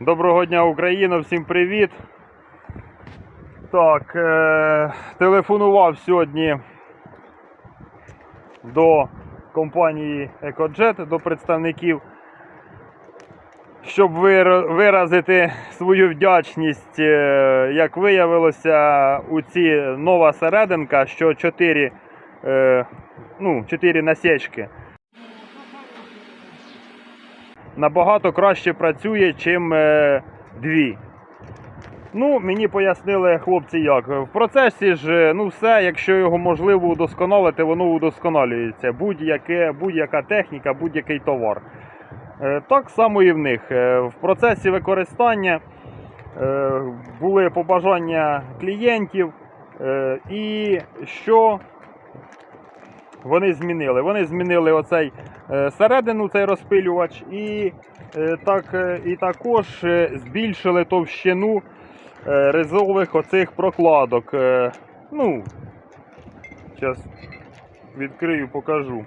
Доброго дня, Україна, всім привіт. Так, е- телефонував сьогодні до компанії EcoJet, до представників, щоб виразити свою вдячність. Е, Як виявилося, у ці нова серединка, що 4, е- ну, 4 насічки. Набагато краще працює, чим е, дві. Ну, мені пояснили хлопці як. В процесі ж, е, ну все, якщо його можливо удосконалити, воно удосконалюється. Будь-яка техніка, будь-який товар. Е, так само і в них. В процесі використання були побажання клієнтів. І що вони змінили? Вони змінили оцей е, середину, цей розпилювач, і, е, так, е, і також збільшили товщину резових оцих прокладок. Ну, зараз відкрию, покажу.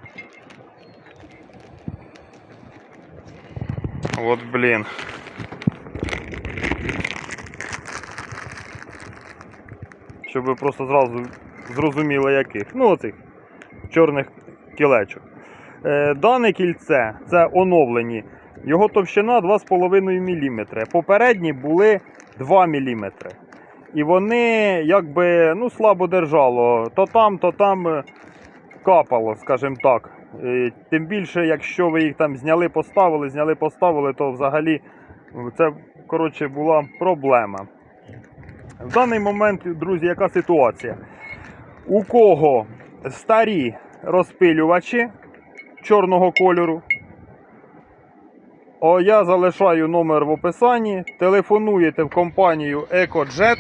От, блін. Щоб ви просто зразу зрозуміли яких. Ну, оцих чорних кілечок. Е, Дане кільце це оновлені. Його товщина 2,5 мм. Попередні були 2 мм. І вони якби ну, слабо держало. То там, то там е, капало, скажімо так. Е, Тим більше, якщо ви їх там зняли, поставили, зняли, поставили, то взагалі це коротше, була проблема. В даний момент, друзі, яка ситуація? У кого старі розпилювачі чорного кольору. О, я залишаю номер в описанні. Телефонуєте в компанію EcoJet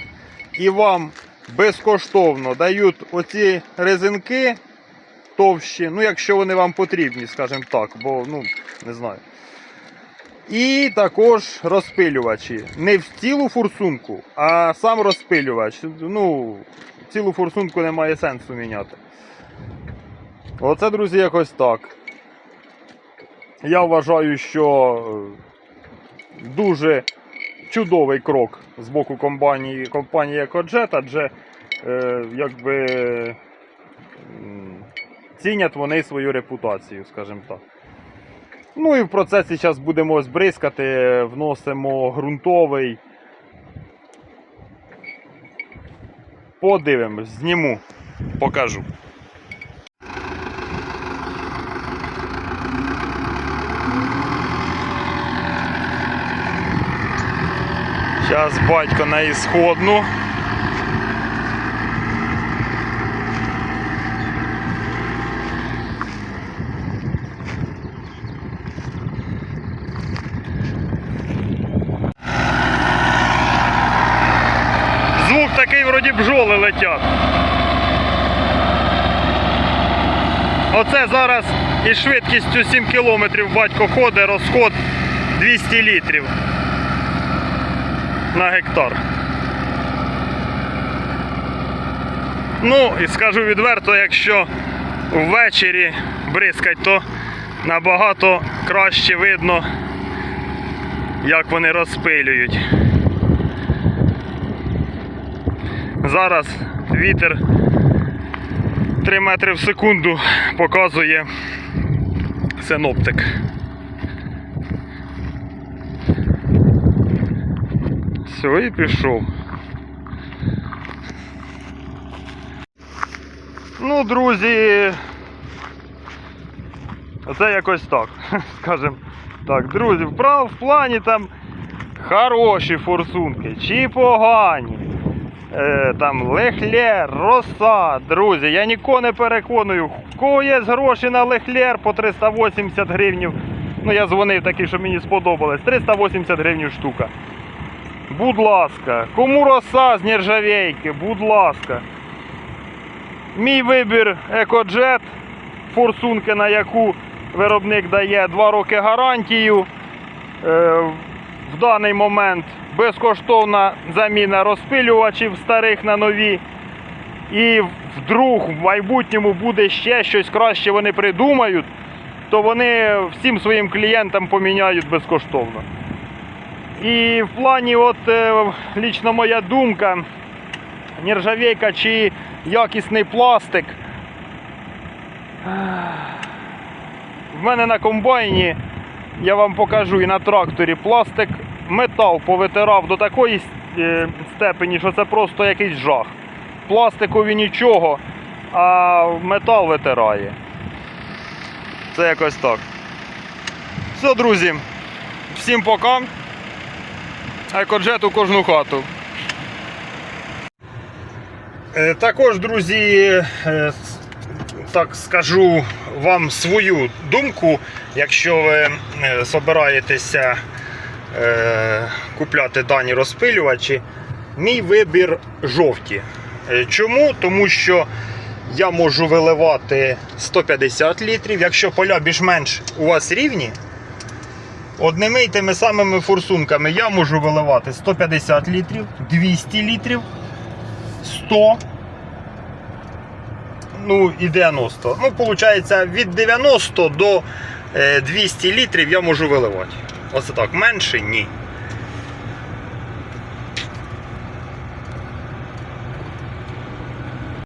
і вам безкоштовно дають оці резинки товщі, ну, якщо вони вам потрібні, скажімо так, бо ну, не знаю. І також розпилювачі. Не в цілу форсунку, а сам розпилювач. Ну, цілу форсунку немає сенсу міняти. Оце, друзі, якось так. Я вважаю, що е, дуже чудовий крок з боку компанії, компанії EcoJet, адже е, якби цінять вони свою репутацію, скажімо так. Ну і в процесі зараз будемо збризкати, вносимо ґрунтовий. Подивимось, зніму, покажу. Зараз батько на ісходну. Звук такий, вроді бджоли летять. Оце зараз із швидкістю 7 км батько ходить, розход 200 літрів на гектар. Ну, і скажу відверто, якщо ввечері бризкать, то набагато краще видно, як вони розпилюють. Зараз вітер 3 метри в секунду показує синоптик. Все, і пішов. Ну, друзі, оце якось так, скажем так, друзі, вправ в плані там хороші форсунки чи погані. Е, там лехлер, роса, друзі, я нікого не переконую. Кого є гроші на лехлер по 380 гривнів. Ну я дзвонив такий, що мені сподобалось. 380 гривень штука. Будь ласка, кому роса з нержавейки, будь ласка. Мій вибір EcoJet, форсунки, на яку виробник дає 2 роки гарантію. В даний момент безкоштовна заміна розпилювачів старих на нові. І вдруг в майбутньому буде ще щось краще вони придумають, то вони всім своїм клієнтам поміняють безкоштовно. І в плані, от е, лічно моя думка, нержавейка чи якісний пластик. В мене на комбайні, я вам покажу і на тракторі пластик, метал повитирав до такої е, степені, що це просто якийсь жах. Пластикові нічого, а метал витирає. Це якось так. Все, друзі. Всім пока. Екоджет у кожну хату. Е, Також, друзі, е, так скажу вам свою думку, якщо ви е, собираєтеся е, купляти дані розпилювачі, мій вибір жовті. Е, Чому? Тому що я можу виливати 150 літрів, якщо поля більш-менш у вас рівні. Одними й тими самими форсунками я можу виливати 150 літрів, 200 літрів, 100 ну і 90. Ну, виходить, від 90 до е, 200 літрів я можу виливати. Оце так, менше ні.